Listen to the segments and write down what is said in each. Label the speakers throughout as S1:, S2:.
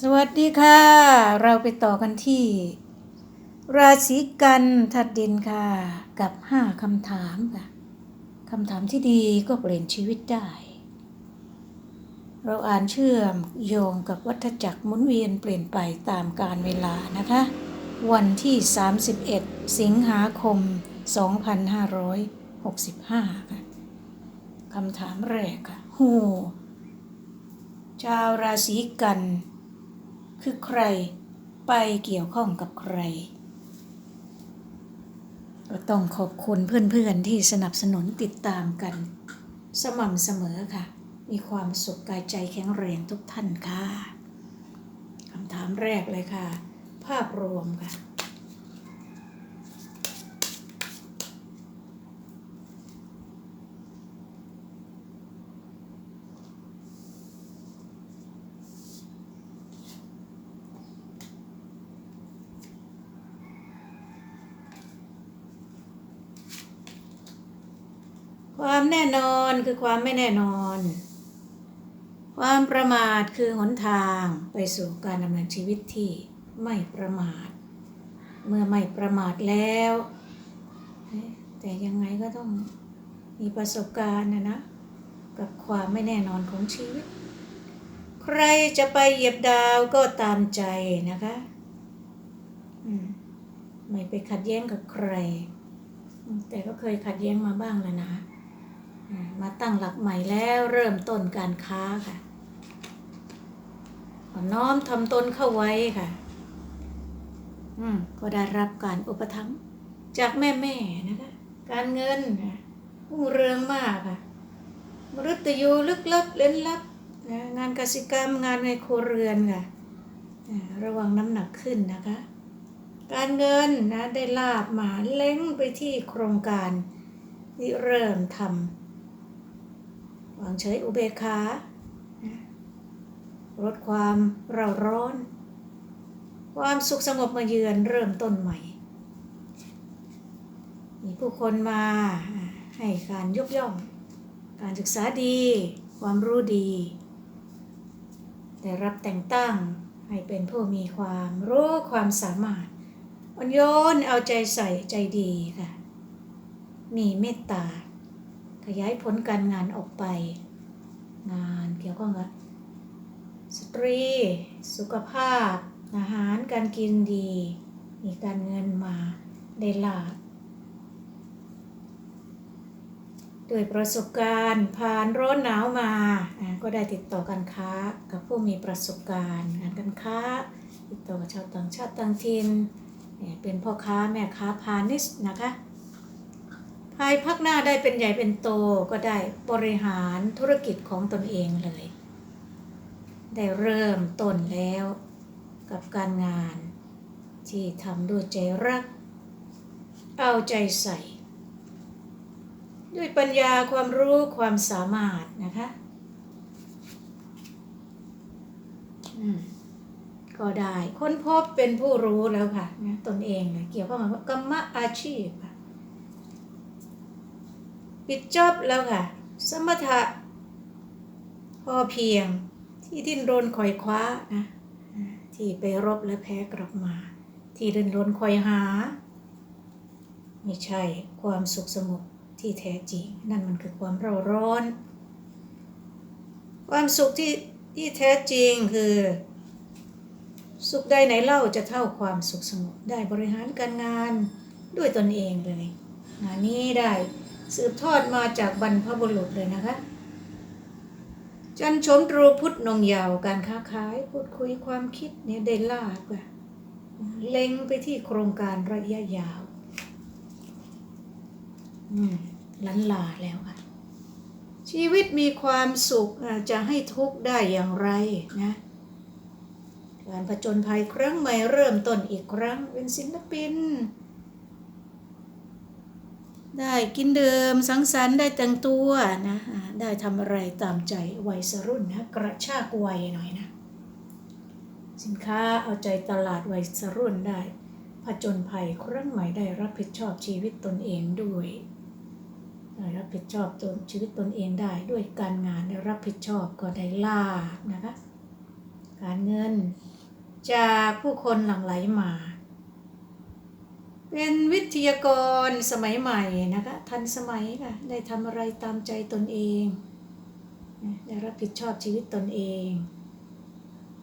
S1: สวัสดีค่ะ เราไปต่อกันที่ ราศีกันถัดดินค่ะ กับ5คำถามค่ะคำถามที่ดีก็เปลี่ยนชีวิตได้ เราอ่านเชื่อมโยงกับวัฏจักรหมุนเวียนเปลี่ยนไปตามกาลเวลานะคะ วันที่ 31 สิงหาคม 2565 ค่ะคำถามแรกค่ะหูชาวราศีกัน คือใครไปเกี่ยวข้องกับใครก็ต้องขอบคุณเพื่อนๆที่สนับสนุนติดตามกัน สม่ำเสมอค่ะ มีความสุขกายใจแข็งแรงทุกท่านค่ะคำถามแรกเลยค่ะ ภาพรวมค่ะ น่นอนคือความไม่แน่นอน ความประมาทคือหนทางไปสู่การดำเนินชีวิตที่ไม่ประมาท เมื่อไม่ประมาทแล้ว แต่ยังไงก็ต้องมีประสบการณ์นะนะ กับความไม่แน่นอนของชีวิต ใครจะไปเหยียบดาวก็ตามใจนะคะไม่ไปขัดแย้งกับใคร แต่ก็เคยขัดแย้งมาบ้างแล้วนะ มาตั้งหลักใหม่แล้วเริ่มต้นการค้าค่ะน้อมทำตนเข้าไว้ค่ะ อืมก็ได้รับการอุปถัมภ์จากแม่แม่นะคะ การเงินค่ะรุ่งเรืองมากค่ะมฤตยูลึกลับเล่นลับนะงานกสิกรรมงานในครัวเรือนค่ะระวังน้ำหนักขึ้นนะคะ การเงินนะได้ลาบมาเล้งไปที่โครงการที่เริ่มทำ วางเฉยอุเบกขาลดความเร่าร้อน ความสุขสงบมาเยือนเริ่มต้นใหม่ มีผู้คนมาให้การยกย่อง การศึกษาดี ความรู้ดี ได้รับแต่งตั้งให้เป็นผู้มีความรู้ความสามารถอ่อนโยนเอาใจใส่ใจดีค่ะ มีเมตตา ขยายผลการงานออกไป งานเกี่ยวข้องกับสตรี สุขภาพ อาหารการกินดี มีการเงินมาได้ลาบด้วยประสบการณ์ผ่านร้อนหนาวมาอ่าก็ได้ติดต่อการค้ากับผู้มีประสบการณ์งานการค้า ติดต่อกับชาวต่างชาติต่างถิ่นเป็นพ่อค้าแม่ค้าพาณิชย์นะคะายภาคหน้าได้เป็นใหญ่เป็นโตก็ได้บริหารธุรกิจของตนเองเลย ได้เริ่มต้นแล้วกับการงานที่ทำด้วยใจรัก เอาใจใส่ ด้วยปัญญาความรู้ความสามารถนะคะอืมก็ได้ค้นพบเป็นผู้รู้แล้วค่ะนะตนเองเลยเกี่ยวข้องกับกรรมอาชีพ ปิดจอบแล้วค่ะ สมถะพอเพียงที่ดิ้นรนคอยคว้านะที่ไปรบและแพ้กลับมา ที่ดิ้นรนคอยหา ไม่ใช่ความสุขสงบที่แท้จริง นั่นมันคือความเร่าร้อน ความสุขที่ที่แท้จริงคือ สุขใดไหนเล่าจะเท่าความสุขสงบได้บริหารการงานด้วยตนเองเลย งานนี้ได้ สืบทอดมาจากบรรพบุรุษเลยนะคะ จันชมตรูพุทธนงยาวการค้าขายพูดคุยความคิดเนี่ยได้ลาบค่ะเล็งไปที่โครงการระยะยาว อืมลันลาแล้วค่ะ ชีวิตมีความสุขจะให้ทุกข์ได้อย่างไรนะการผจญภัยครั้งใหม่เริ่มต้นอีกครั้งเป็นศิลปิน ได้กินเดิมสังสรรค์ได้แต่งตัวนะได้ทำอะไรตามใจวัยสรุ่นนะกระชากวัยหน่อยนะ สินค้าเอาใจตลาดวัยสรุ่นได้ผจญภัยครั้งใหม่ได้รับผิดชอบชีวิตตนเองด้วยได้รับผิดชอบตนชีวิตตนเองได้ด้วยการงานได้รับผิดชอบก็ได้ลาบนะคะการเงินจากผู้คนหลั่งไหลมา เป็นวิทยากรสมัยใหม่นะคะทันสมัยค่ะได้ทำอะไรตามใจตนเองได้รับผิดชอบชีวิตตนเอง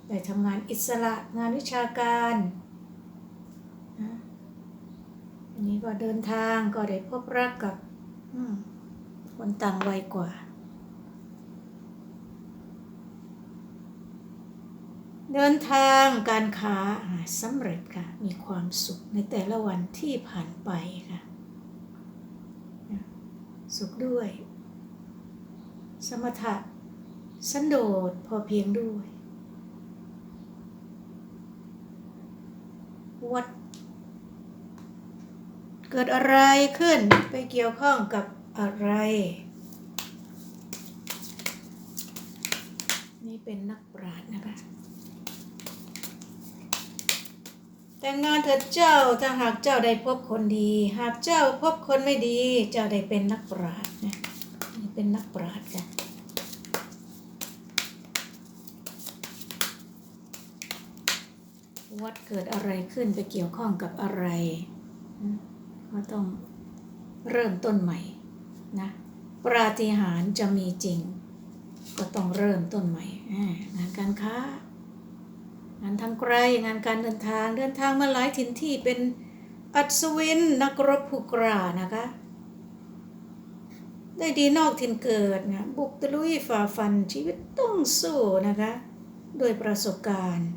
S1: ได้ทำงานอิสระงานวิชาการนะอันนี้ก็เดินทางก็ได้พบรักกับคนต่างวัยกว่า เดินทางการค้าสำเร็จค่ะ มีความสุขในแต่ละวันที่ผ่านไปค่ะนะสุขด้วย สมถะสันโดษพอเพียงด้วย วัด เกิดอะไรขึ้นไปเกี่ยวข้องกับอะไร นี่เป็นนักปราชญ์นะคะ แต่งงานเถิดเจ้าถ้าหากเจ้าได้พบคนดี หากเจ้าพบคนไม่ดี เจ้าได้เป็นนักปราชญ์นะเป็นนักปราชญ์กันวัดเกิดอะไรขึ้นไปเกี่ยวข้องกับอะไรก็ต้องเริ่มต้นใหม่นะปราฏิหาริย์จะมีจริง ก็ต้องเริ่มต้นใหม่งานการค้า งานทางไกลงานการเดินทางเดินทางมาหลายถิ่นที่เป็นอัศวินนักรบผู้กล้านะคะ ได้ดีนอกถิ่นเกิดนะบุกตะลุยฝ่าฟันชีวิตต้องสู้นะคะด้วยประสบการณ์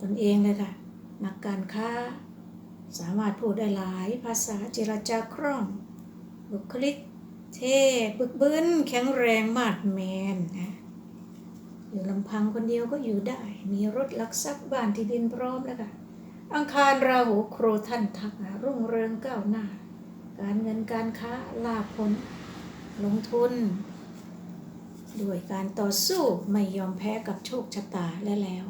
S1: ตนเองเลยค่ะ นักการค้า สามารถพูดได้หลายภาษาเจรจาคล่อง บุคลิก เท่บึกบึนแข็งแรงมาดแมนนะ อยู่ลำพังคนเดียวก็อยู่ได้ มีรถลักทรัพย์บ้านที่ดินพร้อมแล้วค่ะ อังคารราหูโครท่านทักรุ่งเรืองก้าวหน้า การเงินการค้าลาภผล ลงทุน ด้วยการต่อสู้ไม่ยอมแพ้กับโชคชะตาและแล้ว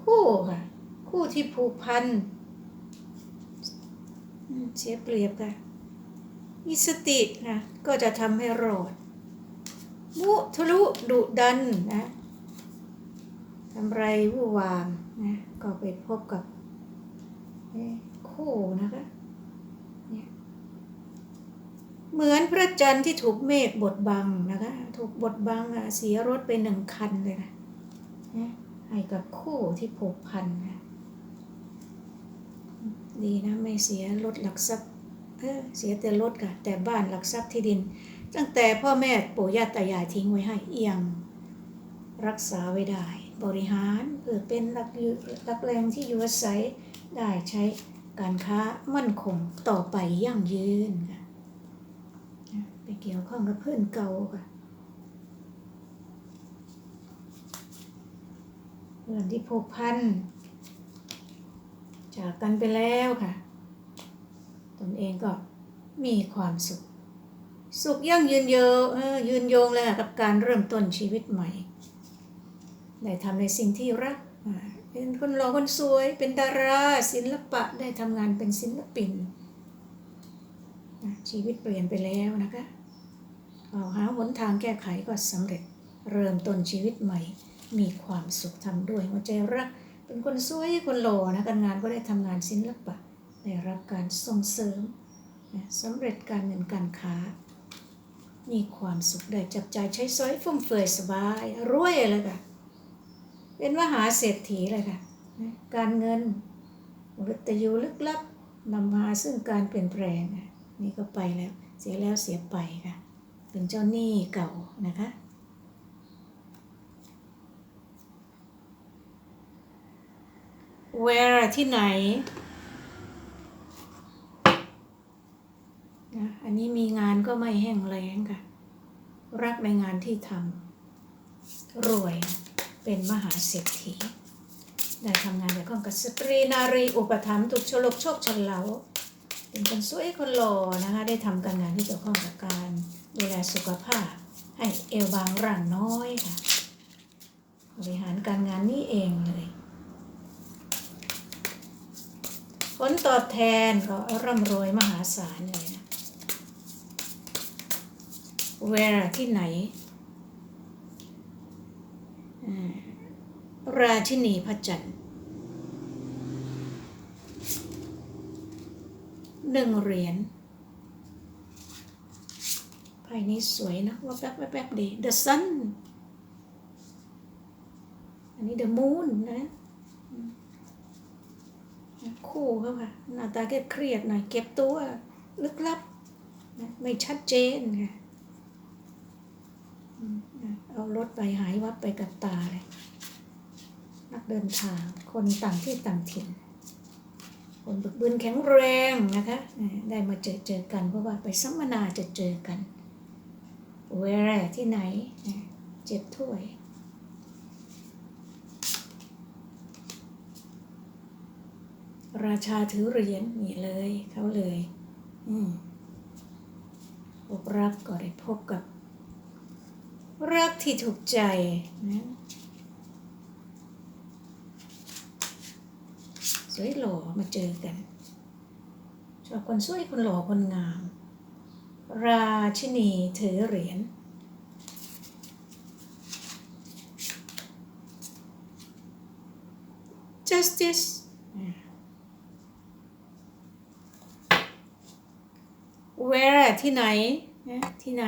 S1: คู่ค่ะ คู่ที่ผูกพันอืมเสียเปรียบค่ะมีสตินะก็จะทำให้รอด มุทะลุดุดันนะทำไรวู่วามนะก็ไปพบกับคู่นะคะเนี่ยเหมือนพระจันทร์ที่ถูกเมฆบดบังนะคะ ถูกบดบังอะเสียรถไปหนึ่งคันเลยนะนะให้กับคู่ที่ผูกพันนะดีนะไม่เสียรถหลักทรัพย์เออเสียแต่รถค่ะแต่บ้านหลักทรัพย์ที่ดิน ตั้งแต่พ่อแม่ปู่ย่าตายายทิ้งไว้ให้เอียง รักษาไว้ได้ บริหารเพื่อเป็นหลักหลักแรงที่อยู่อาศัยได้ใช้การค้ามั่นคงต่อไปยั่งยืนค่ะนะไปเกี่ยวข้องกับเพื่อนเก่าค่ะเพื่อนที่ผูกพันจากกันไปแล้วค่ะ ตนเองก็มีความสุข สุขยั่งยืนโยเออยืนโยงเลยกับการเริ่มต้นชีวิตใหม่ ได้ทำในสิ่งที่รักเป็นคนหล่อคนสวยเป็นดาราศิลปะได้ทำงานเป็นศิลปิน ชีวิตเปลี่ยนไปแล้วนะคะเอาหาหนทางแก้ไขก็สำเร็จเริ่มต้นชีวิตใหม่ มีความสุขทำด้วยหัวใจรัก เป็นคนสวยคนหล่อนะการงานก็ได้ทำงานศิลปะได้รับการส่งเสริมสำเร็จการเงินการค้า มีความสุขได้จับจ่ายใช้สอยฟุ่มเฟือยสบายรวยเลยค่ะ เป็นมหาเศรษฐีเลยค่ะนการเงินมฤตยูลึกลับนำมาซึ่งการเปลี่ยนแปลงนะนี่ก็ไปแล้ว เสียแล้วเสียไปค่ะ เป็นเจ้าหนี้เก่านะคะ where ที่ไหน นี้มีงานก็ไม่แห้งแล้งค่ะ รักในงานที่ทำรวยเป็นมหาเศรษฐี ได้ทำงานเกี่ยวข้องกับสตรีนารีอุปถัมภ์ถูกฉลกโชคฉลาเป็นคนสวยคนหล่อนะคะ ได้ทำการงานที่เกี่ยวข้องกับการดูแลสุขภาพ ให้เอวบางร่างน้อยค่ะ บริหารการงานนี่เองเลย ผลตอบแทนก็ร่ำรวยมหาศาลเลย where ที่ไหน ราชินีพระจันทร์หนึ่งเหรียญไพ่นี้สวยนะว่าแป๊บแป๊บแป๊บดี The Sun อันนี้ The Moon นะคู่เขาค่ะหน้าตาเครียดหน่อยเก็บตัว ลึกลับ ไม่ชัดเจนค่ะ เอารถไปหายวับไปกับตาเลย นักเดินทาง คนต่างที่ต่างถิ่น คนบึกบึนแข็งแรงนะคะ ได้มาเจอเจอกันเพราะว่าไปสัมมนาจะเจอกัน เวรที่ไหน เจ็บถ้วยราชาถือเหรียญนี่เลยเขาเลย อืมพบรักก็ได้พบกับ รักที่ถูกใจนะสวยหล่อมาเจอกันชอบคนสวยคนหล่อคนงาม ราชินีถือเหรียญ justice เวรที่ไหนนะที่ไหน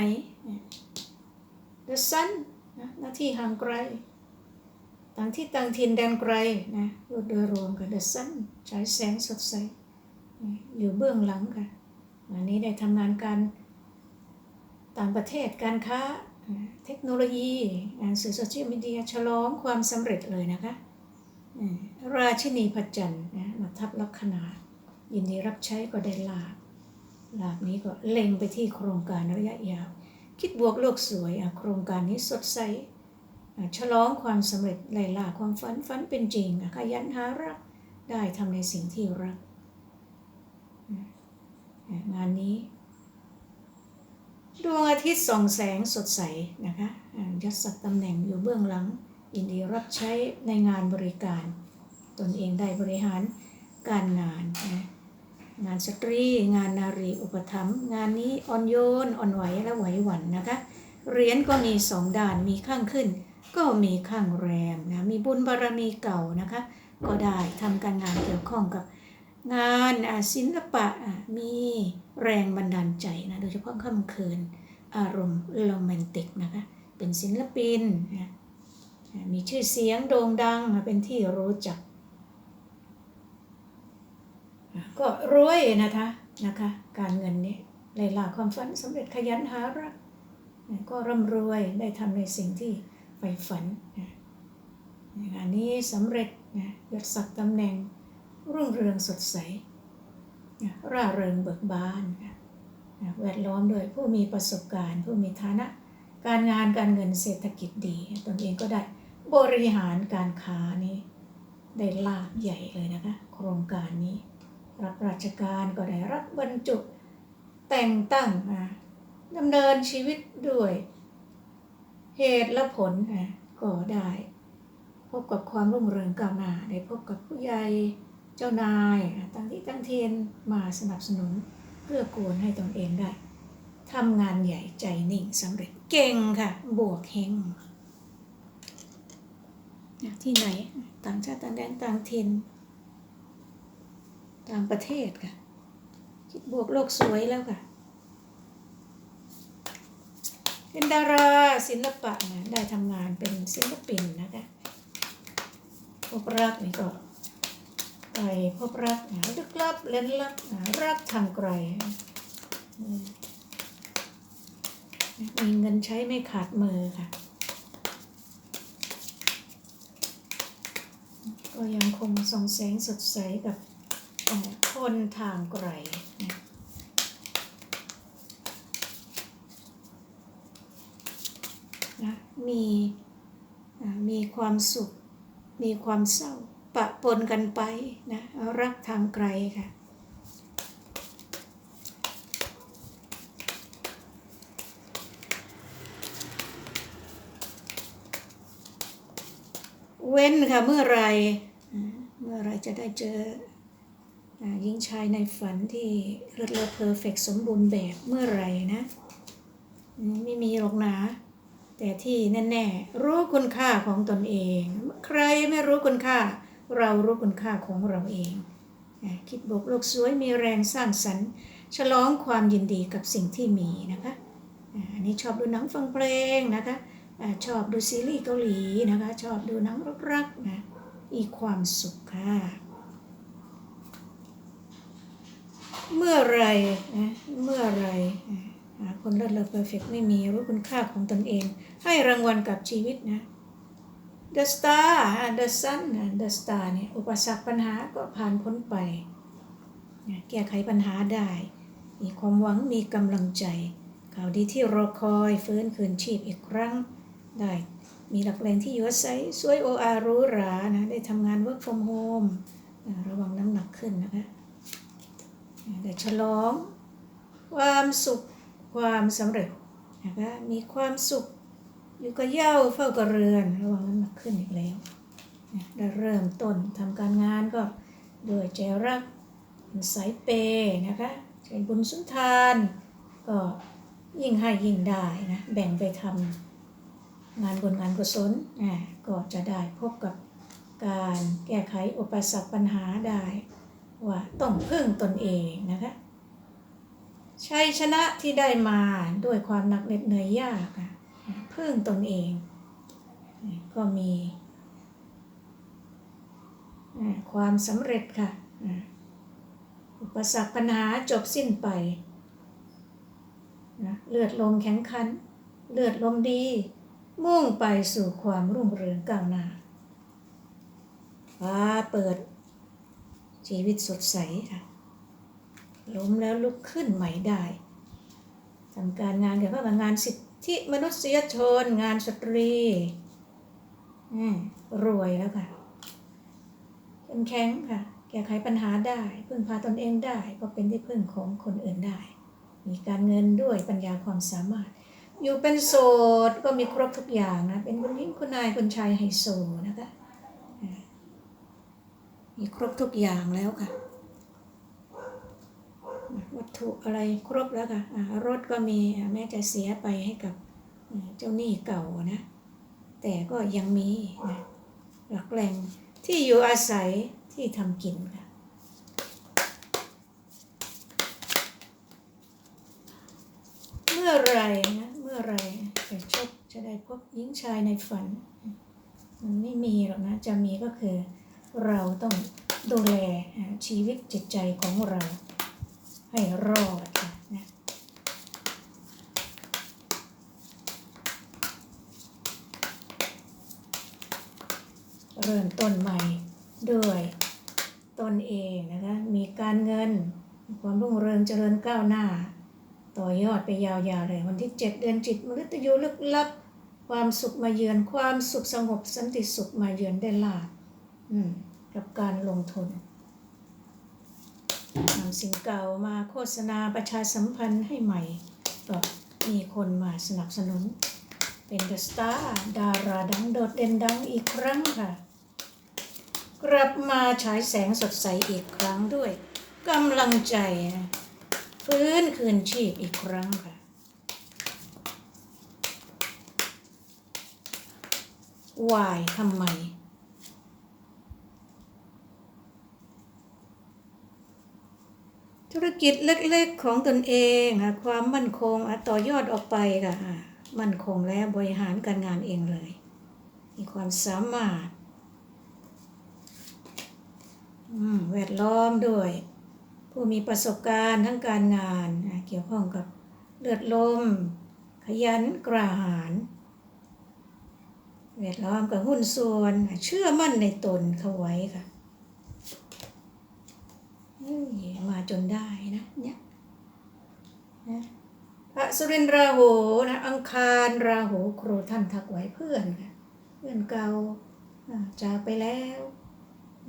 S1: the sun นะหน้าที่ห่างไกล ต่างที่ต่างถิ่นแดนไกลนะรวดโดยรวมกับ the sun ฉายแสงสดใสอยู่เบื้องหลังค่ะวันนี้ได้ทำงานการต่างประเทศการค้าเทคโนโลยีอ่าสื่อโซเชียลมีเดียฉลองความสำเร็จเลยนะคะราชินีพจันทร์นะมาทับลัคนายินดีรับใช้ก็ได้ลาบลาบนี้ก็เล็งไปที่โครงการระยะยาว คิดบวกโลกสวยโครงการนี้สดใสฉลองความสำเร็จไล่ล่าความฝันฝันเป็นจริงขยันหารักได้ทำในสิ่งที่รัก งานนี้ดวงอาทิตย์ส่องแสงสดใสนะคะยศศักดิ์ตำแหน่งอยู่เบื้องหลังยินดีรับใช้ในงานบริการ ตนเองได้บริหารการงานนะ งานสตรี งานนารีอุปถัมภ์งานนี้อ่อนโยนอ่อนไหวและไหวหวั่นนะคะเหรียญก็มีสองด้านมีข้างขึ้น ก็มีข้างแรมนะมีบุญบารมีเก่านะคะ ก็ได้ทำการงานเกี่ยวข้องกับงานศิลปะมีแรงบันดาลใจนะโดยเฉพาะค่ำคืน อารมณ์โรแมนติกนะคะเป็นศิลปินนะมีชื่อเสียงโด่งดังเป็นที่รู้จัก ก็รวยนะคะนะคะ การเงินนี้ไล่ล่าความฝันสำเร็จขยันหารักก็ร่ำรวยได้ทำในสิ่งที่ใฝ่ฝันนะงานนี้สำเร็จนะยศศักดิ์ตำแหน่งรุ่งเรืองสดใสนะร่าเริงเบิกบานนะแวดล้อมด้วยผู้มีประสบการณ์ ผู้มีฐานะ การงานการเงินเศรษฐกิจดีตนเองก็ได้บริหารการค้านี้ได้ลาบใหญ่เลยนะคะ โครงการนี้ รับราชการก็ได้รับบรรจุแต่งตั้งนะดำเนินชีวิตด้วย เหตุและผลนะก็ได้ พบกับความรุ่งเรืองก้าวหน้าได้พบกับผู้ใหญ่เจ้านายตั้งที่ตั้งเทียนมาสนับสนุนเพื่อกูลให้ตนเองได้ทำงานใหญ่ใจนิ่งสำเร็จเก่งค่ะ บวกเฮงที่ไหน ต่างชาติต่างแดนต่างถิ่น ต่างประเทศค่ะ คิดบวกโลกสวยแล้วค่ะ เป็นดาราศิลปะนะได้ทำงานเป็นศิลปินนะคะพบรักนี่ก็ไปพบรักหาลึกลับเล่นลับหารักทางไกล มีเงินใช้ไม่ขาดมือค่ะ ก็ยังคงส่องแสงสดใสกับ คนทางไกลนะมีมีความสุข มีความเศร้า ปะปนกันไปนะรักทางไกลค่ะเว้นค่ะเมื่อไรเมื่อไรจะได้เจอ หญิงชายในฝันที่เลิศเลอเพอร์เฟกสมบูรณ์แบบเมื่อไหรนะ ไม่มีหรอกนะ แต่ที่แน่ๆ รู้คุณค่าของตนเอง ใครไม่รู้คุณค่า เรารู้คุณค่าของเราเอง คิดบวกโลกสวยมีแรงสร้างสรรค์ ฉลองความยินดีกับสิ่งที่มีนะคะอันนี้ชอบดูหนังฟังเพลงนะคะชอบดูซีรีส์เกาหลีนะคะ ชอบดูหนังรักๆนะมีความสุขค่ะ เมื่อไรนะเมื่อไรคนเลิศเลอเพอร์เฟกไม่มีรู้คุณค่าของตนเอง ให้รางวัลกับชีวิตนะ The Star อะ The Sun อะ The Star เนี่ยอุปสรรคปัญหาก็ผ่านพ้นไป แก้ไขปัญหาได้ มีความหวังมีกำลังใจข่าวดีที่รอคอยฟื้นคืนชีพอีกครั้งได้ มีหลักแหล่งที่อยู่อาศัยสวยโออารู้หรานะได้ทำงาน work from home อะระวังน้ำหนักขึ้นนะคะ อะได้ฉลอง ความสุขความสำเร็จนะคะมีความสุข อยู่กับเย้าเฝ้ากับเรือนระวังน้ำหนักขึ้นอีกแล้วนะได้เริ่มต้นทำการงานก็ด้วยใจรักสายเปย์นะคะใจบุญสุนทานก็ยิ่งให้ยิ่งได้นะแบ่งไปทำงานบุญงานกุศลอะก็จะได้พบกับการแก้ไขอุปสรรคปัญหาได้ ว่าต้องพึ่งตนเองนะคะชัยชนะที่ได้มาด้วยความหนักเหน็ดเหนื่อยยากพึ่งตนเอง ก็มีความสำเร็จค่ะ อุปสรรคปัญหาจบสิ้นไปนะเลือดลมแข็งขัน เลือดลมดี มุ่งไปสู่ความรุ่งเรืองก้าวหน้าฟ้าเปิด ชีวิตสดใสค่ะล้มแล้วลุกขึ้นใหม่ได้ทำการงานเกี่ยวกับงานสิทธิมนุษยชน งานสตรีรวยแล้วค่ะเข้มแข็งค่ะ แก้ไขปัญหาได้ พึ่งพาตนเองได้ ก็เป็นที่พึ่งของคนอื่นได้ มีการเงินด้วยปัญญาความสามารถ อยู่เป็นโสดก็มีครบทุกอย่างนะ เป็นคุณหญิงคุณนายคุณชายไฮโซนะคะ มีครบทุกอย่างแล้วค่ะ วัตถุอะไรครบแล้วค่ะอ่ารถก็มีแม้จะเสียไปให้กับเจ้าหนี้เก่านะ แต่ก็ยังมีนะหลักแหล่งที่อยู่อาศัยที่ทำกินค่ะเมื่อไรนะเมื่อไรจะชบจะได้พบหญิงชายในฝัน มันไม่มีหรอกนะ จะมีก็คือ เราต้องดูแลชีวิตจิตใจของเรา ให้รอดนะเริ่มต้นใหม่ด้วยตนเองนะคะ มีการเงิน ความรุ่งเรืองเจริญก้าวหน้า ต่อยอดไปยาวๆเลย วันที่ 7 เดือนจิตมฤตยูลึกลับ ความสุขมาเยือน ความสุขสงบสันติสุขมาเยือนได้ลาบ กับการลงทุนนำสิ่งเก่ามาโฆษณาประชาสัมพันธ์ให้ใหม่ก็มีคนมาสนับสนุน เป็นเดอะสตาร์ดาราดังโดดเด่นดังอีกครั้งค่ะ กลับมาฉายแสงสดใสอีกครั้งด้วยกำลังใจ ฟื้นคืนชีพอีกครั้งค่ะ วายทำไม ธุรกิจเล็กๆของตนเองค่ะความมั่นคงต่อยอดออกไปค่ะมั่นคงแล้วบริหารการงานเองเลย มีความสามารถแวดล้อมด้วย ผู้มีประสบการณ์ทั้งการงาน เกี่ยวข้องกับเลือดลม ขยันกระหารแวดล้อมกับหุ้นส่วน เชื่อมั่นในตนเขาไว้ค่ะ มาจนได้นะเนี่ยนะพระสุรินทร์ราหูนะอังคารราหูครูท่านทักไว้เพื่อนค่ะเพื่อนเก่าอ่าจากไปแล้ว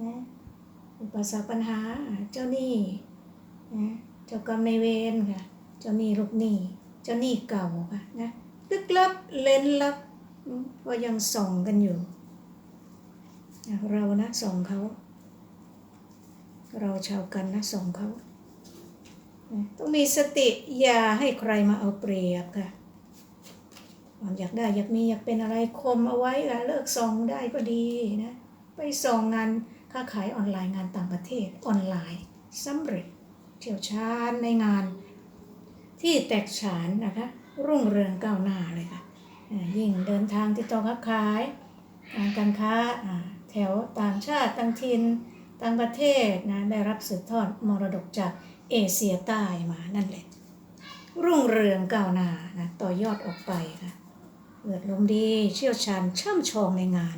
S1: นะอุปสรรคปัญหาเจ้าหนี้นะเจ้ากรรมในเวรค่ะเจ้าหนี้ลูกหนี้เจ้าหนี้เก่าค่ะนะลึกลับเล่นลับก็ยังส่องกันอยู่นะเรานะส่องเขา เราชาวกันนะส่งเขา ต้องมีสติอย่าให้ใครมาเอาเปรียบค่ะความอยากได้อยากมีอยากเป็นอะไรคมเอาไว้ค่ะเลิกส่องได้ก็ดีนะไปส่องงานค้าขายออนไลน์งานต่างประเทศออนไลน์สำเร็จเชี่ยวชาญในงาน ที่แตกฉานนะคะรุ่งเรืองก้าวหน้าเลยค่ะยิ่งเดินทางติดต่อค้าขาย การค้าแถวต่างชาติต่างถิ่น ต่างประเทศนะได้รับสืบทอดมรดกจากเอเชียใต้มานั่นแหละ รุ่งเรืองก้าวหน้านะต่อยอดออกไปค่ะเกิดลมดีเชี่ยวชาญช่ำชองในงาน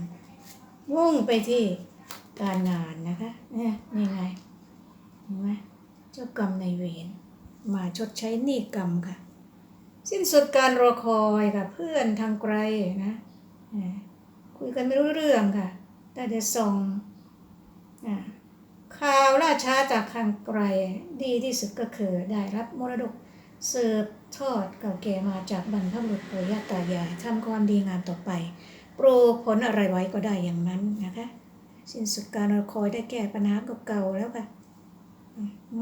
S1: มุ่งไปที่การงานนะคะนี่นี่ไงเห็นไหมเจ้ากรรมในเวรมาชดใช้หนี้กรรมค่ะ สิ้นสุดการรอคอยค่ะเพื่อนทางไกลนะคุยกันไม่รู้เรื่องค่ะ แต่จะส่ง ข่าวล่าช้าจากทางไกลดีที่สุดก็คือได้รับมรดกสืบทอดเก่าแก่มาจากบรรพบุรุษปู่ย่าตายายทำความดีงามต่อไป ปลูกผลอะไรไว้ก็ได้อย่างนั้นนะคะ สิ้นสุดการรอคอยได้แก้ปัญหาเก่าๆแล้วค่ะ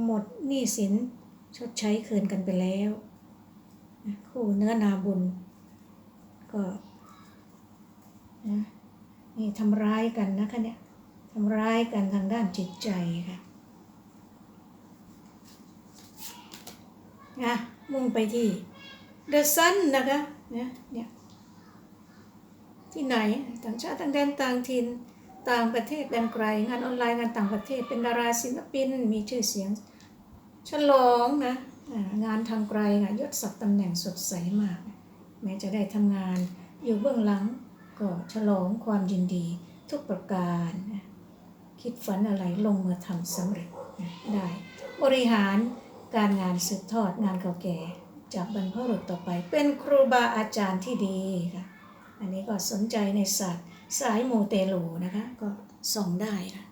S1: หมดหนี้สินชดใช้คืนกันไปแล้ว คู่เนื้อนาบุญ ก็นะนี่ทำร้ายกันนะคะเนี่ย ทำร้ายกันทางด้านจิตใจค่ะนะมุ่งไปที่เดอะซันะคะเนี่ยเนี่ยที่ไหนต่างชาติต่างแดนต่างถิ่นต่างประเทศแดนไกล งานออนไลน์งานต่างประเทศเป็นดาราศิลปินมีชื่อเสียง ฉลองนะงานทางไกลค่ะยศศักดิ์ตำแหน่งสดใสมาก แม้จะได้ทำงานอยู่เบื้องหลังก็ฉลองความยินดีทุกประการนะ คิดฝันอะไรลงมือทำสำเร็จได้ บริหารการงานสืบทอดงานเก่าแก่ จากบรรพบุรุษต่อไป เป็นครูบาอาจารย์ที่ดีค่ะอันนี้ก็สนใจในศาสตร์สายมูเตลูนะคะก็ส่องได้นะ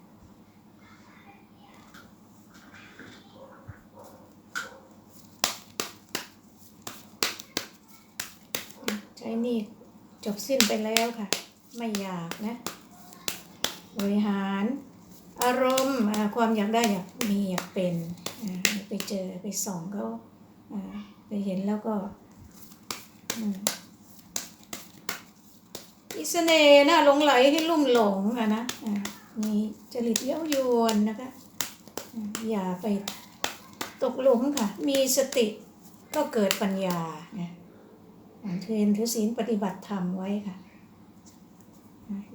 S1: ใช้หนี่จบสิ้นไปแล้วค่ะ ไม่อยากนะ บริหาร อารมณ์ความอยากได้อยากมีอยากเป็นไปเจอไปส่องเขาไปเห็นแล้วก็อืมมีเน่หน่าหลงไหลให้ลุ่มหลงอะนะมีจริตเย้ายวนนะคะอย่าไปตกหลุมค่ะ มีสติก็เกิดปัญญาเนะอ่าเทรนถือศีลปฏิบัติธรรมไว้ค่ะ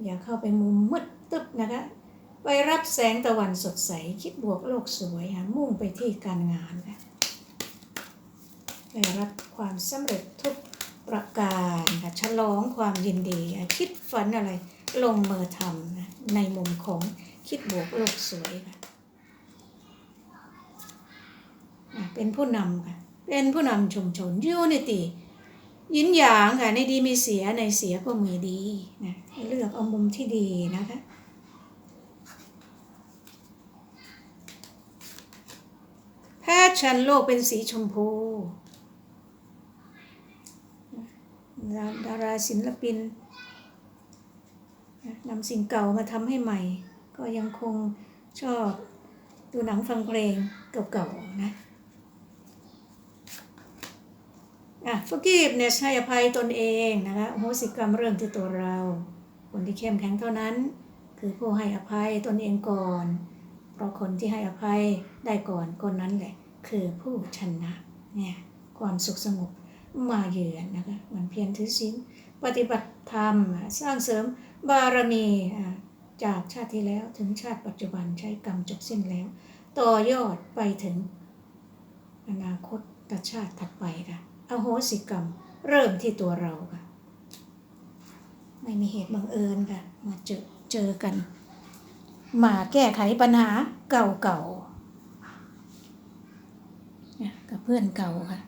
S1: อย่าเข้าไปมุมมืดตึ๊บนะคะ ไปรับแสงตะวันสดใส คิดบวกโลกสวยค่ะมุ่งไปที่การงานค่ะได้รับความสำเร็จทุกประการค่ะฉลองความยินดี คิดฝันอะไรลงมือทำในมุมของคิดบวกโลกสวยค่ะเป็นผู้นำค่ะเป็นผู้นำชุมชนยูนิตี้ยินหยางค่ะในดีมีเสียในเสียก็มีดีนะเลือกเอามุมที่ดีนะคะ แพทย์ชันโลกเป็นสีชมพูดาราศิลปินนะนำสิ่งเก่ามาทำให้ใหม่ ก็ยังคงชอบดูหนังฟังเพลงเก่าๆนะอะ forgiveness ให้อภัยตนเองนะคะโหสิกรรมเรื่องที่ตัวเรา คนที่เข้มแข็งเท่านั้น คือผู้ให้อภัยตนเองก่อน เพราะคนที่ให้อภัย ได้ก่อนคนนั้นแหละ คือผู้ชนะเนี่ยความสุขสงบมาเยือนนะคะมันเพียรถือศีลปฏิบัติธรรมสร้างเสริมบารมีจากชาติที่แล้วถึงชาติปัจจุบันใช้กรรมจบสิ้นแล้ว ต่อยอดไปถึงอนาคตตชาติถัดไปค่ะอโหสิกรรมเริ่มที่ตัวเราค่ะ ไม่มีเหตุบังเอิญค่ะ มาเจอเจอกัน มาแก้ไขปัญหาเก่าๆ กับเพื่อนเก่าค่ะ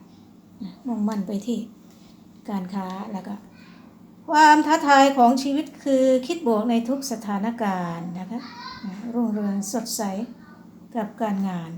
S1: มุ่งมั่นไปที่การค้าแล้วก็ ความท้าทายของชีวิตคือคิดบวกในทุกสถานการณ์นะคะรุ่งเรืองสดใสกับการงาน